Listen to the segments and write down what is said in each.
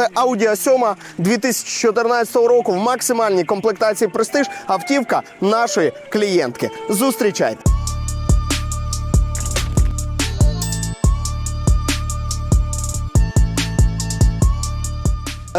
Це Audi A7 2014 року в максимальній комплектації престиж. Автівка нашої клієнтки. Зустрічайте.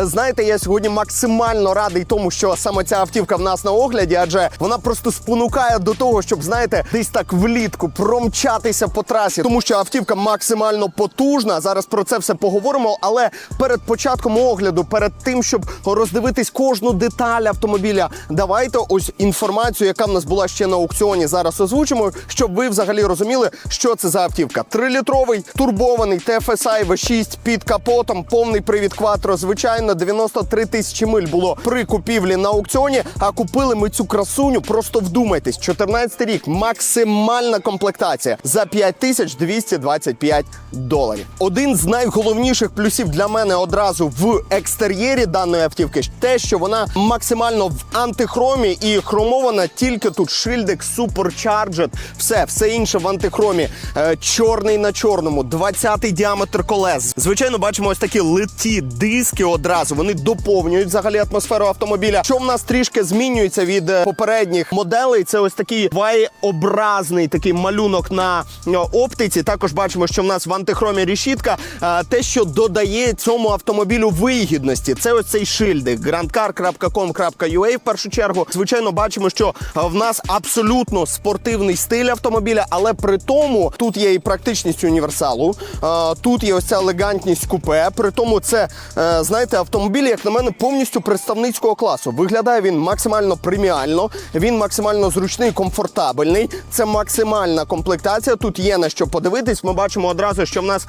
Знаєте, я сьогодні максимально радий тому, що саме ця автівка в нас на огляді, адже вона просто спонукає до того, щоб знаєте, десь так влітку промчатися по трасі, тому що автівка максимально потужна. Зараз про це все поговоримо. Але перед початком огляду, перед тим, щоб роздивитись кожну деталь автомобіля, давайте ось інформацію, яка в нас була ще на аукціоні. Зараз озвучимо, щоб ви взагалі розуміли, що це за автівка. Трилітровий турбований TFSI V6 під капотом, повний привід кватро, звичайно, 93 тисячі миль було при купівлі на аукціоні. А купили ми цю красуню. Просто вдумайтесь, 14 рік, максимальна комплектація за 5225 доларів. Один з найголовніших плюсів для мене одразу в екстер'єрі даної автівки те, що вона максимально в антихромі і хромована тільки тут шильдик Supercharged. Все, все інше в антихромі. Е, чорний на чорному, 20-й діаметр колес. Звичайно, бачимо ось такі литі диски одразу. Вони доповнюють взагалі атмосферу автомобіля. Що в нас трішки змінюється від е, попередніх моделей. Це ось такий вай-образний такий малюнок на е, оптиці. Також бачимо, що в нас в антихромі рішітка. Е, Те, що додає цьому автомобілю вигідності, це ось цей шильдик grandcar.com.ua в першу чергу. Звичайно, бачимо, що в нас абсолютно спортивний стиль автомобіля, але при тому тут є і практичність універсалу. Тут є ось ця елегантність купе. При тому це, знаєте, автомобіль, як на мене, повністю представницького класу. Виглядає він максимально преміально, він максимально зручний, комфортабельний. Це максимальна комплектація. Тут є на що подивитись. Ми бачимо одразу, що в нас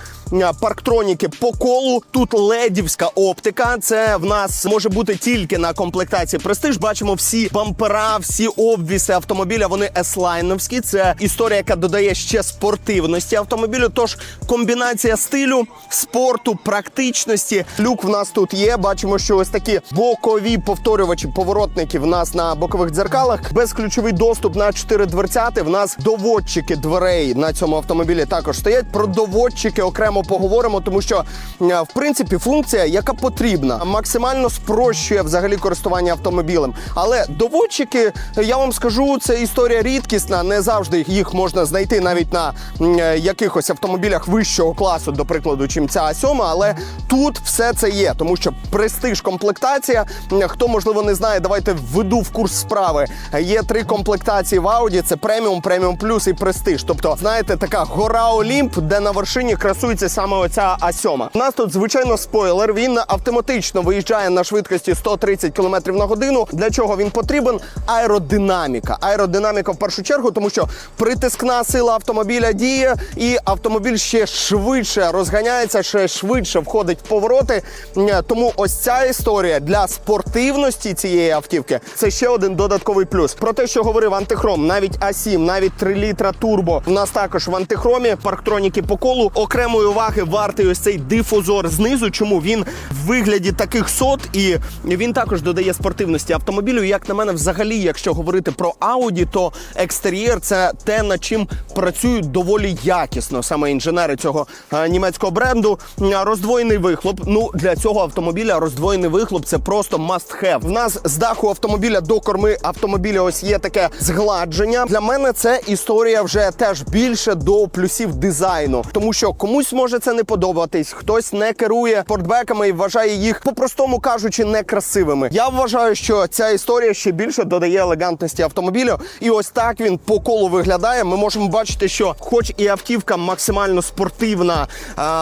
парктроніки по колу. Тут ледівська оптика. Це в нас може бути тільки на комплектації престиж. Бачимо всі бампера, всі обвіси автомобіля. Вони еслайновські. Це історія, яка додає ще спортивності автомобілю. Тож комбінація стилю, спорту, практичності. Люк в нас тут є. Бачимо, що ось такі бокові повторювачі поворотники в нас на бокових дзеркалах. Безключовий доступ на чотири дверцяти. В нас доводчики дверей на цьому автомобілі також стоять. Про доводчики окремо поговоримо, тому що в принципі функція, яка потрібна, максимально спрощує взагалі користування автомобілем. Але доводчики, я вам скажу, це історія рідкісна. Не завжди їх можна знайти навіть на е, якихось автомобілях вищого класу, до прикладу, чим ця А7, але тут все це є, тому що престиж комплектація. Хто можливо не знає, давайте введу в курс справи. Є три комплектації в Audi: це преміум, преміум плюс і престиж. Тобто, знаєте, така гора Олімп, де на вершині красується саме оця А7. У нас тут звичайно спойлер. Він автоматично виїжджає на швидкості 130 км на годину. Для чого він потрібен? Аеродинаміка. Аеродинаміка в першу чергу, тому що притискна сила автомобіля діє, і автомобіль ще швидше розганяється, ще швидше входить в повороти. Е, Тому ось ця історія для спортивності цієї автівки це ще один додатковий плюс. Про те, що говорив антихром, навіть А7, навіть 3 літра турбо. У нас також в антихромі парктроніки по колу. Окремої уваги вартий ось цей дифузор знизу. Чому він в вигляді таких сот, і він також додає спортивності автомобілю. Як на мене, взагалі, якщо говорити про Audi, то екстер'єр це те, над чим працюють доволі якісно саме інженери цього е, німецького бренду. Роздвоєний вихлоп. Ну для цього автомобіля роздвоєний вихлоп це просто must have. В нас з даху автомобіля до корми автомобіля ось є таке згладження. Для мене це історія вже теж більше до плюсів дизайну, тому що комусь може це не подобатись, хтось не керує портбеками і вважає їх, по-простому кажучи, некрасивими. Я вважаю, що ця історія ще більше додає елегантності автомобілю, і ось так він по колу виглядає. Ми можемо бачити, що, хоч і автівка максимально спортивна,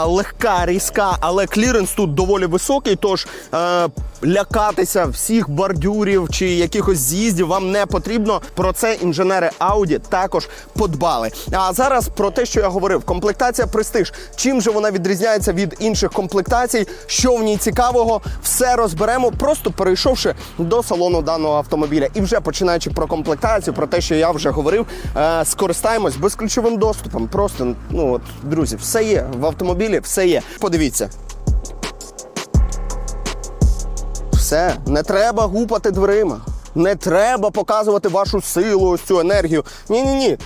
легка, різка, але кліренс тут доволі високий. Тож е, лякатися всіх бордюрів чи якихось з'їздів вам не потрібно. Про це інженери Audi також подбали. А зараз про те, що я говорив, комплектація престиж. Чим же вона відрізняється від інших комплектацій? Що в ній цікавого? Все розберемо, просто перейшовши до салону даного автомобіля. І вже починаючи про комплектацію, про те, що я вже говорив, е, скористаємось безключовим доступом. Просто ну от друзі, все є в автомобілі, все є. Подивіться. Все, не треба гупати дверима. Не треба показувати вашу силу, ось цю енергію. Ні-ні ні.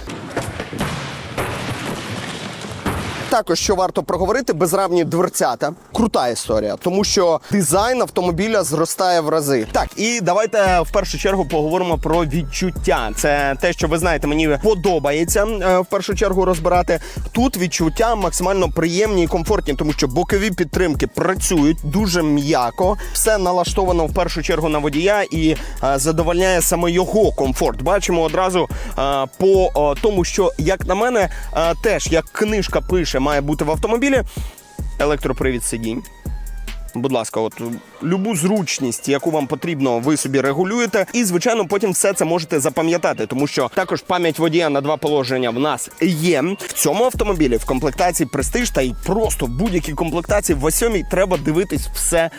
Також що варто проговорити, безравні дверцята. Крута історія, тому що дизайн автомобіля зростає в рази. Так, і давайте в першу чергу поговоримо про відчуття. Це те, що ви знаєте, мені подобається е, в першу чергу розбирати. Тут відчуття максимально приємні і комфортні, тому що бокові підтримки працюють дуже м'яко. Все налаштовано в першу чергу на водія і е, задовольняє саме його комфорт. Бачимо одразу е, по тому, що як на мене, теж як книжка пише, має бути в автомобілі електропривід сидінь. Будь ласка, от любу зручність, яку вам потрібно, ви собі регулюєте, і звичайно, потім все це можете запам'ятати, тому що також пам'ять водія на два положення в нас є в цьому автомобілі в комплектації престиж та й просто в будь-якій комплектації в осьомій треба дивитись все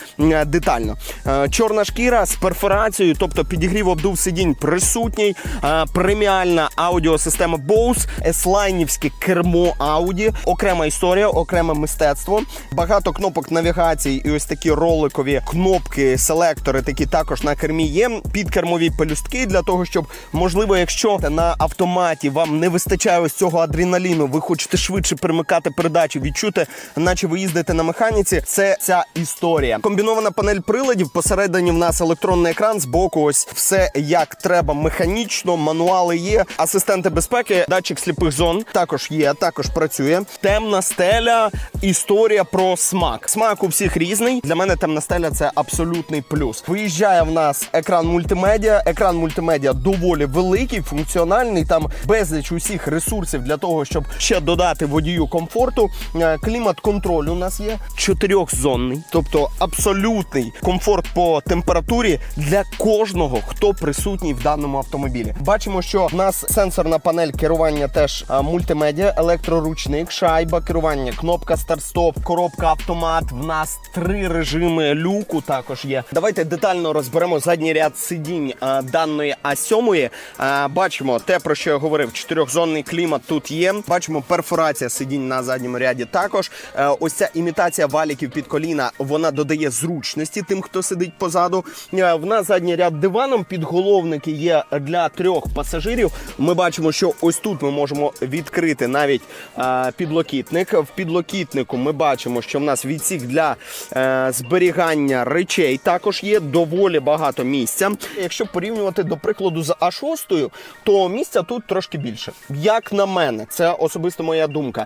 детально. Е, Чорна шкіра з перфорацією, тобто підігрів обдув сидінь присутній, е, преміальна аудіосистема Bose, еслайнівське кермо Audi, окрема історія, окреме мистецтво, багато кнопок навігації і ось такі роликові кнопки, селектори, такі також на кермі є. Підкермові пелюстки для того, щоб можливо, якщо на автоматі вам не вистачає ось цього адреналіну, ви хочете швидше перемикати передачі, відчути, наче ви їздите на механіці. Це ця історія. Комбінована панель приладів. Посередині в нас електронний екран, з боку ось все як треба механічно, мануали є, асистенти безпеки, датчик сліпих зон також є, також працює. Темна стеля, історія про смак. Смак у всіх різний. Для мене темна стеля це абсолютний плюс. Виїжджає в нас екран мультимедіа. Екран мультимедіа доволі великий, функціональний. Там безліч усіх ресурсів для того, щоб ще додати водію комфорту. Е, Клімат контроль у нас є чотирьохзонний, тобто абсолютний комфорт по температурі для кожного, хто присутній в даному автомобілі. Бачимо, що в нас сенсорна панель керування теж мультимедіа, електроручник, шайба керування, кнопка старт-стоп, коробка автомат. В нас три режими люку також є. Давайте детально розберемо задній ряд сидінь а, даної А7. А, бачимо те, про що я говорив. Чотирьохзонний клімат тут є. Бачимо перфорація сидінь на задньому ряді. Також Е, ось ця імітація валіків під коліна вона додає зручності тим, хто сидить позаду. Е, В нас задній ряд диваном, підголовники є для трьох пасажирів. Ми бачимо, що ось тут ми можемо відкрити навіть е, підлокітник. В підлокітнику ми бачимо, що в нас відсік для е, зберігання речей також є доволі багато місця. Якщо порівнювати до прикладу з А6, то місця тут трошки більше. Як на мене, це особисто моя думка.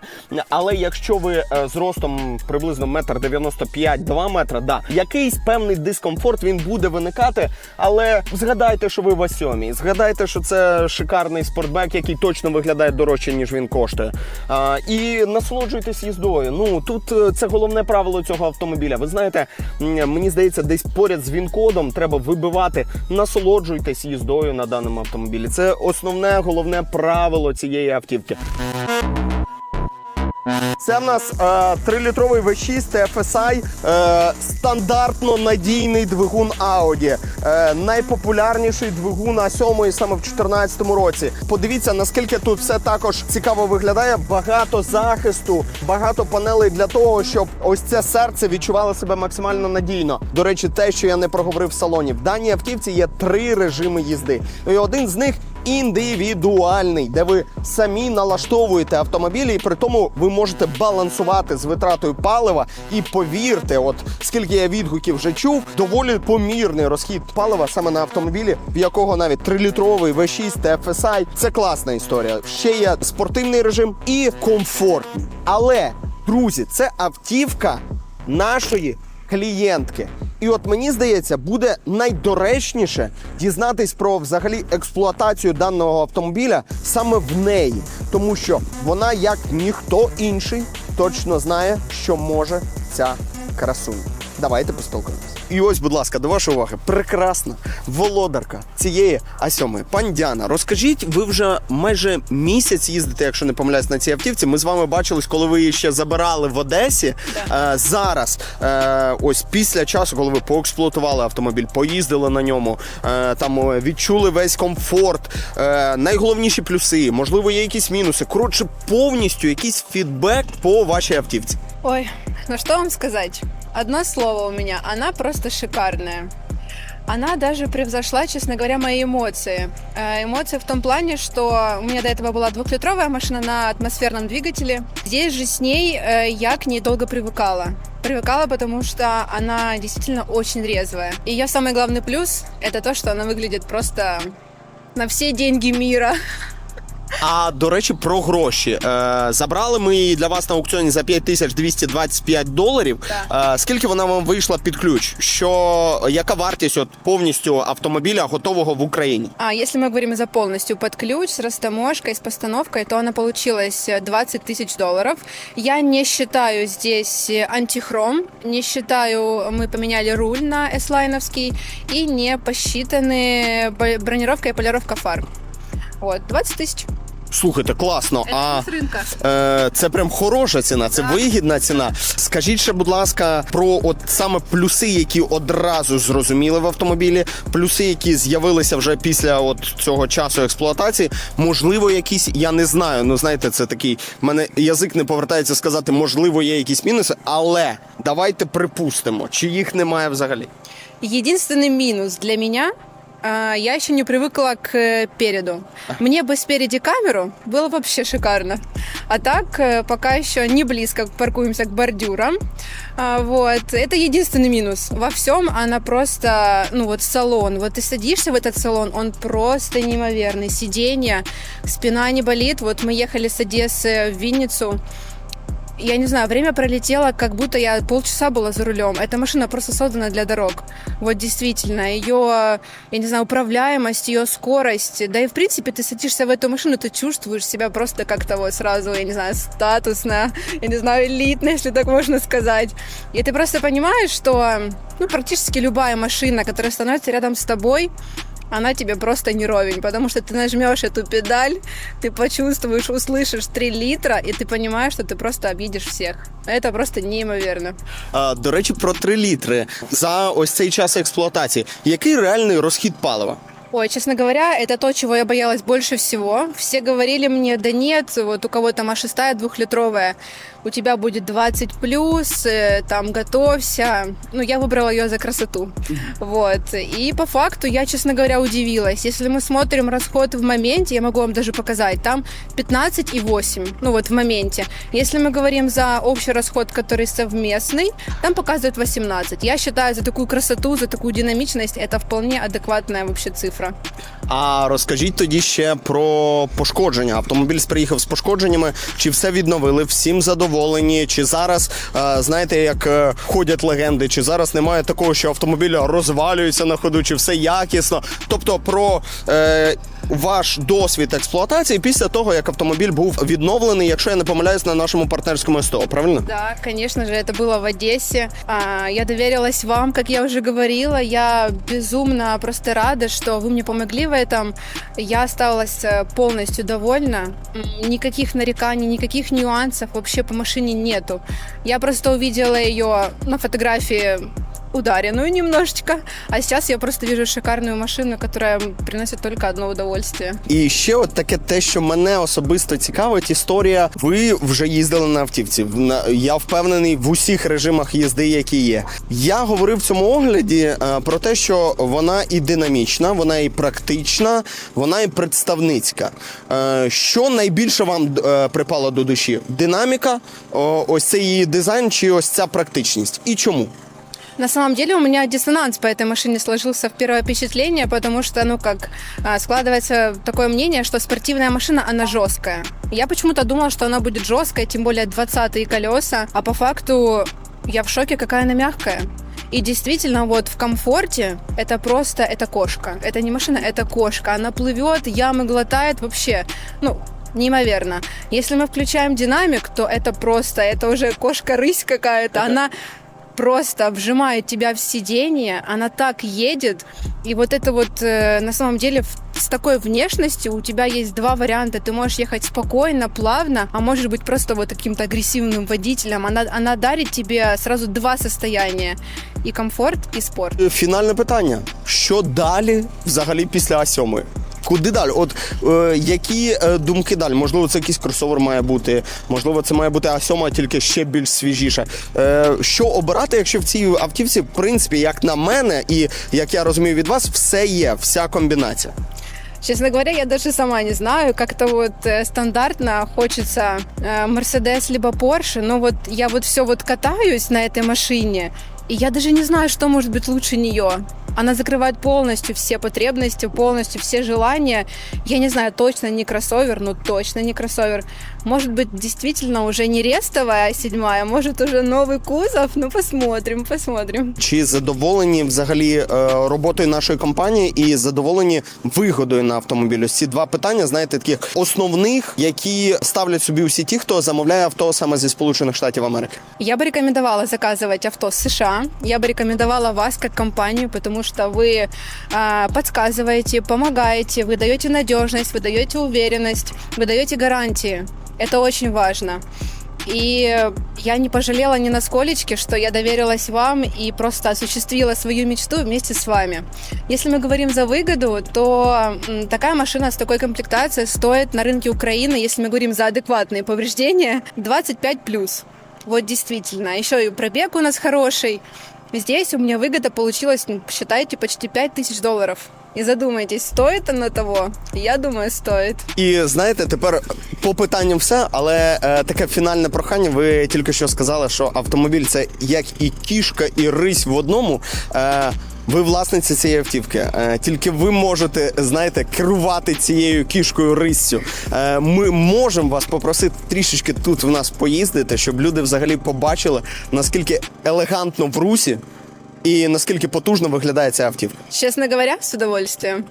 Але якщо ви е, з ростом приблизно метр 95 2 метра, да, якийсь певний дискомфорт він буде виникати. Але згадайте, що ви в осьомій. Згадайте, що це шикарний спортбек, який точно виглядає дорожче, ніж він коштує. І насолоджуйтесь їздою. Ну тут е, це головне правило цього автомобіля. Ви знаєте, мені здається, десь поряд з він-кодом треба вибивати. Насолоджуйтесь їздою на даному автомобілі. Це основне головне правило цієї автівки. Це в нас е, 3-літровий V6 TFSI, е, стандартно надійний двигун Audi. Е, найпопулярніший двигун А7 саме в 2014 році. Подивіться, наскільки тут все також цікаво виглядає. Багато захисту, багато панелей для того, щоб ось це серце відчувало себе максимально надійно. До речі, те, що я не проговорив в салоні. В даній автівці є три режими їзди. І один з них індивідуальний, де ви самі налаштовуєте автомобілі, і при тому ви можете балансувати з витратою палива. І повірте, от скільки я відгуків вже чув, доволі помірний розхід палива саме на автомобілі, в якого навіть 3-літровий V6 TFSI. Це класна історія. Ще є спортивний режим і комфортний. Але, друзі, це автівка нашої клієнтки. І от мені здається, буде найдоречніше дізнатись про взагалі експлуатацію даного автомобіля саме в неї, тому що вона, як ніхто інший, точно знає, що може ця красуня. Давайте поспілкуємося. І ось, будь ласка, до вашої уваги, прекрасна володарка цієї А7, пані Діана, розкажіть, ви вже майже місяць їздите, якщо не помиляюсь, на цій автівці. Ми з вами бачились, коли ви її ще забирали в Одесі. Е, зараз, е, ось після часу, коли ви поексплуатували автомобіль, поїздили на ньому, е, там е, відчули весь комфорт, е, найголовніші плюси, можливо, є якісь мінуси. Коротше, повністю якийсь фідбек по вашій автівці. Ой, ну что вам сказать? Одно слово у меня, она просто шикарная. Она даже превзошла, честно говоря, мои эмоции. Э, Эмоции в том плане, что у меня до этого была двухлитровая машина на атмосферном двигателе. Здесь же с ней э, я к ней долго привыкала. Привыкала, потому что она действительно очень резвая. И ее самый главный плюс – это то, что она выглядит просто на все деньги мира. А до речі, про гроші. Е, забрали ми її для вас на аукціоні за 5225 доларів. Е, скільки вона вам вийшла під ключ? Що яка вартість от повністю автомобіля готового в Україні? А если мы говорим за полностью под ключ с растаможкой, с постановкой, то она получилась э, 20 тысяч долларов. Я не считаю здесь э, антихром, не считаю, мы поменяли руль на S-лайновский и не посчитаны бо- бронировка и полировка фар. Вот, 20 тысяч. Слухайте, класно. Это а с рынка. Е, це прям хороша ціна, це Так. вигідна ціна. Скажіть ще, будь ласка, про от саме плюси, які одразу зрозуміли в автомобілі, плюси, які з'явилися вже після от цього часу експлуатації. Можливо, якісь я не знаю. Ну знаєте, це такий в мене язик не повертається сказати, можливо, є якісь мінуси, але давайте припустимо, чи їх немає взагалі. Единственный минус для меня а, я еще не привыкла к э, переду. Мне бы спереди камеру было вообще шикарно. А так, э, пока еще не близко паркуемся к бордюрам. А, Вот. Это единственный минус. Во всем она просто, ну вот салон. Вот ты садишься в этот салон, он просто неимоверный. Сиденье, спина не болит. Вот мы ехали с Одессы в Винницу. Я не знаю, время пролетело, как будто я полчаса была за рулем. Эта машина просто создана для дорог. Вот действительно, ее, я не знаю, управляемость, ее скорость. Да и в принципе, ты садишься в эту машину, ты чувствуешь себя просто как-то вот сразу, я не знаю, статусно, я не знаю, элитно, если так можно сказать. И ты просто понимаешь, что ну, практически любая машина, которая становится рядом с тобой, она тебе просто не ровень, потому что ты нажмешь эту педаль, ты почувствуешь, услышишь 3 литра, и ты понимаешь, что ты просто обидишь всех. Это просто неимоверно. А, до речі, про 3 літри за ось цей час експлуатації. Який реальний розхід палива? Ой, честно говоря, это то, чего я боялась больше всего. Все говорили мне, да нет, вот у кого там А6 двухлитровая, у тебя будет 20 плюс, э, там готовься. Ну, я выбрала ее за красоту. Вот. И по факту я, честно говоря, удивилась. Если мы смотрим расход в моменте, я могу вам даже показать, там 15,8, ну вот в моменте. Если мы говорим за общий расход, который совместный, там показывает 18. Я считаю, за такую красоту, за такую динамичность, это вполне адекватная вообще цифра. А розкажіть тоді ще про пошкодження. Автомобіль приїхав з пошкодженнями. Чи все відновили? Всім задоволені? Чи зараз е, знаєте, як е, ходять легенди? Чи зараз немає такого, що автомобіль розвалюється на ходу, чи все якісно? Тобто про е, ваш досвід експлуатації після того, як автомобіль був відновлений, якщо я не помиляюсь, на нашому партнерському СТО, правильно? Да, конечно же, это было в Одессе. А, Я доверилась вам, как я уже говорила. Я безумно просто рада, что вы мне помогли в этом. Я осталась э, полностью довольна. М, Никаких нареканий, никаких нюансов вообще по машине нету. Я просто увидела ее на фотографии ударенную немножечко, а сейчас я просто вижу шикарную машину, которая приносит только одно удовольствие. І ще от таке те, що мене особисто цікавить, історія. Ви вже їздили на автівці. Я впевнений в усіх режимах їзди, які є. Я говорив в цьому огляді е, про те, що вона і динамічна, вона і практична, вона і представницька. Е, Що найбільше вам е, припало до душі? Динаміка, ось цей її дизайн, чи ось ця практичність? І чому? На самом деле у меня диссонанс по этой машине сложился в первое впечатление, потому что, ну как, а, складывается такое мнение, что спортивная машина, она жесткая. Я почему-то думала, что она будет жесткая, тем более 20-е колеса, а по факту я в шоке, какая она мягкая. И действительно, вот в комфорте это просто, это кошка. Это не машина, это кошка. Она плывет, ямы глотает вообще. Ну, неимоверно. Если мы включаем динамик, то это просто, это уже кошка-рысь какая-то. Она просто вжимает тебя в сиденье, она так едет, и вот это вот э, на самом деле в- с такой внешностью у тебя есть два варианта. Ты можешь ехать спокойно, плавно, а можешь быть просто вот каким-то агрессивным водителем. Она, она дарит тебе сразу два состояния. И комфорт, и спорт. Фінальне питання: що далі взагалі після А7? Куди далі? От е, які е, думки далі? Можливо, це якийсь кросовер має бути, можливо, це має бути А7, тільки ще більш свіжіше. Е, що обирати, якщо в цій автівці, в принципі, як на мене, і як я розумію від вас, все є, вся комбінація. Честно говоря, я даже сама не знаю, как-то вот э, стандартно хочется э, Мерседес либо Порше, но вот я вот все вот катаюсь на этой машине, и я даже не знаю, что может быть лучше нее. Она закрывает полностью все потребности, полностью все желания. Я не знаю, точно не кроссовер, ну точно не кроссовер. Может быть, действительно уже не рестовая седьмая, может уже новый кузов. Ну посмотрим, посмотрим. Чи задоволені взагалі е, роботою нашої компанії і задоволені вигодою на автомобіль? Ось ці два питання, знаєте, таких основних, які ставлять собі усі ті, хто замовляє авто саме зі Сполучених Штатів Америки. Я бы рекомендовала заказывать авто с США. Я бы рекомендовала вас как компанию, потому что что вы а, подсказываете, помогаете, вы даете надежность, вы даете уверенность, вы даете гарантии. Это очень важно. И я не пожалела ни на сколечки, что я доверилась вам и просто осуществила свою мечту вместе с вами. Если мы говорим за выгоду, то такая машина с такой комплектацией стоит на рынке Украины, если мы говорим за адекватные повреждения, 25 плюс. Вот действительно. Еще и пробег у нас хороший. Здесь у меня выгода получилась, ну, считайте, почти 5000 долларов. І задумайтесь, стоит на того? Я думаю, стоїть. І знаєте, тепер по питанням все, але е, таке фінальне прохання. Ви тільки що сказали, що автомобіль це як і кішка, і рись в одному. Е, ви власниця цієї автівки. Е, тільки ви можете, знаєте, керувати цією кішкою риссю. Е, ми можемо вас попросити трішечки тут в нас поїздити, щоб люди взагалі побачили, наскільки елегантно в русі і наскільки потужно виглядає ця автівка. Чесно говоря, з удовольствием.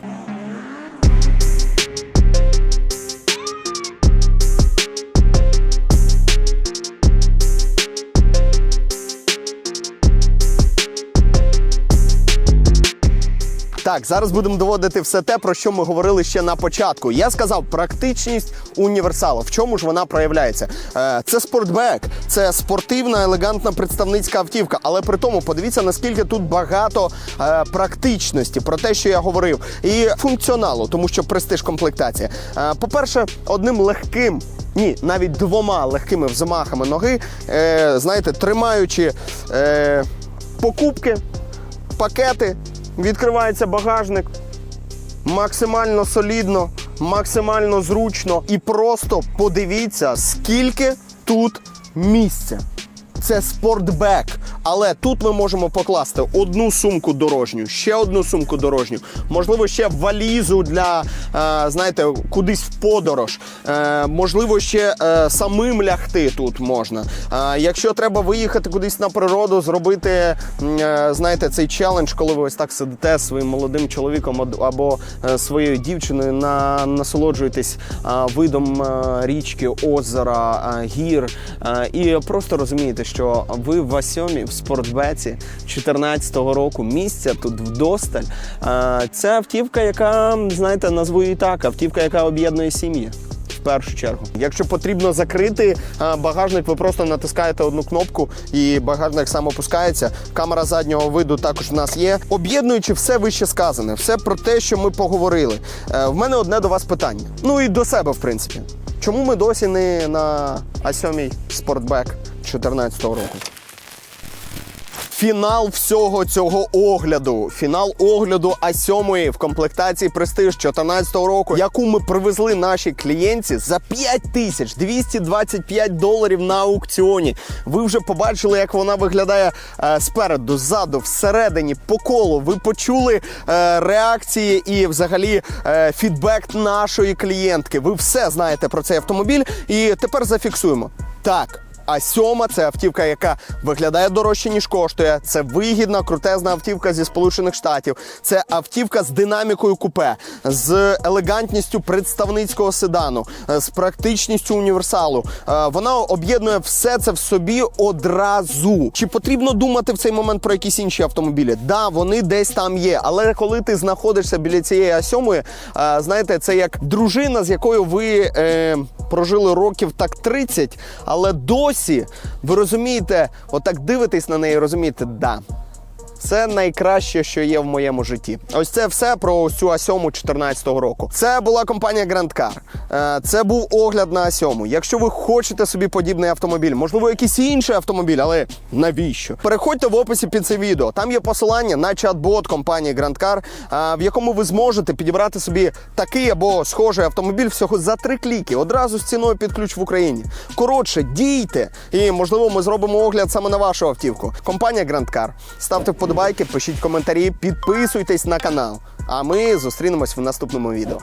Так, зараз будемо доводити все те, про що ми говорили ще на початку. Я сказав, практичність універсалу. В чому ж вона проявляється? Е, Це спортбек, це спортивна, елегантна представницька автівка. Але при тому подивіться, наскільки тут багато е, практичності про те, що я говорив, і функціоналу, тому що престиж комплектація. Е, По-перше, одним легким. Ні, навіть двома легкими взмахами ноги, е, знаєте, тримаючи е, покупки, пакети, відкривається багажник. Максимально солідно, максимально зручно. І просто подивіться, скільки тут місця. Це спортбек. Але тут ми можемо покласти одну сумку дорожню, ще одну сумку дорожню, можливо, ще валізу для, е, знаєте, кудись в подорож. Е, можливо, ще е, самим лягти тут можна. Е, якщо треба виїхати кудись на природу, зробити, е, знаєте, цей челендж, коли ви ось так сидите своїм молодим чоловіком або е, своєю дівчиною, на, насолоджуєтесь е, видом е, річки, озера, е, гір, е, і просто розумієте, що ви в Асьомі в спортбеці 14-го року місця тут вдосталь. Це автівка, яка, знаєте, назву її так, автівка, яка об'єднує сім'ї. В першу чергу, якщо потрібно закрити багажник, ви просто натискаєте одну кнопку і багажник сам опускається. Камера заднього виду також в нас є. Об'єднуючи все вище сказане, все про те, що ми поговорили. Е, В мене одне до вас питання. Ну і до себе, в принципі. Чому ми досі не на А7 Sportback 2014 року? Фінал всього цього огляду. Фінал огляду А7 в комплектації Престиж 2014 року, яку ми привезли нашій клієнтці за 5225 доларів на аукціоні. Ви вже побачили, як вона виглядає е, спереду, ззаду, всередині, по колу. Ви почули е, реакції і взагалі е, фідбек нашої клієнтки. Ви все знаєте про цей автомобіль. І тепер зафіксуємо. Так. А сьома це автівка, яка виглядає дорожче, ніж коштує. Це вигідна, крутезна автівка зі Сполучених Штатів. Це автівка з динамікою купе, з елегантністю представницького седану, е, з практичністю універсалу. Е, Вона об'єднує все це в собі одразу. Чи потрібно думати в цей момент про якісь інші автомобілі? Да, вони десь там є. Але коли ти знаходишся біля цієї А7, е, знаєте, це як дружина, з якою ви прожили років так 30, але досі ви розумієте, отак дивитесь на неї, розумієте, да. Це найкраще, що є в моєму житті. Ось це все про цю А7 14-го року. Це була компанія Grand Car. Е, Це був огляд на А7. Якщо ви хочете собі подібний автомобіль, можливо, якийсь інший автомобіль, але навіщо? Переходьте в описі під це відео. Там є посилання на чат-бот компанії Grand Car, е, в якому ви зможете підібрати собі такий або схожий автомобіль всього за три кліки, одразу з ціною під ключ в Україні. Коротше, дійте, і можливо, ми зробимо огляд саме на вашу автівку. Компанія Grand Car. Ставте вподобайки, пишіть коментарі, підписуйтесь на канал. А ми зустрінемось в наступному відео.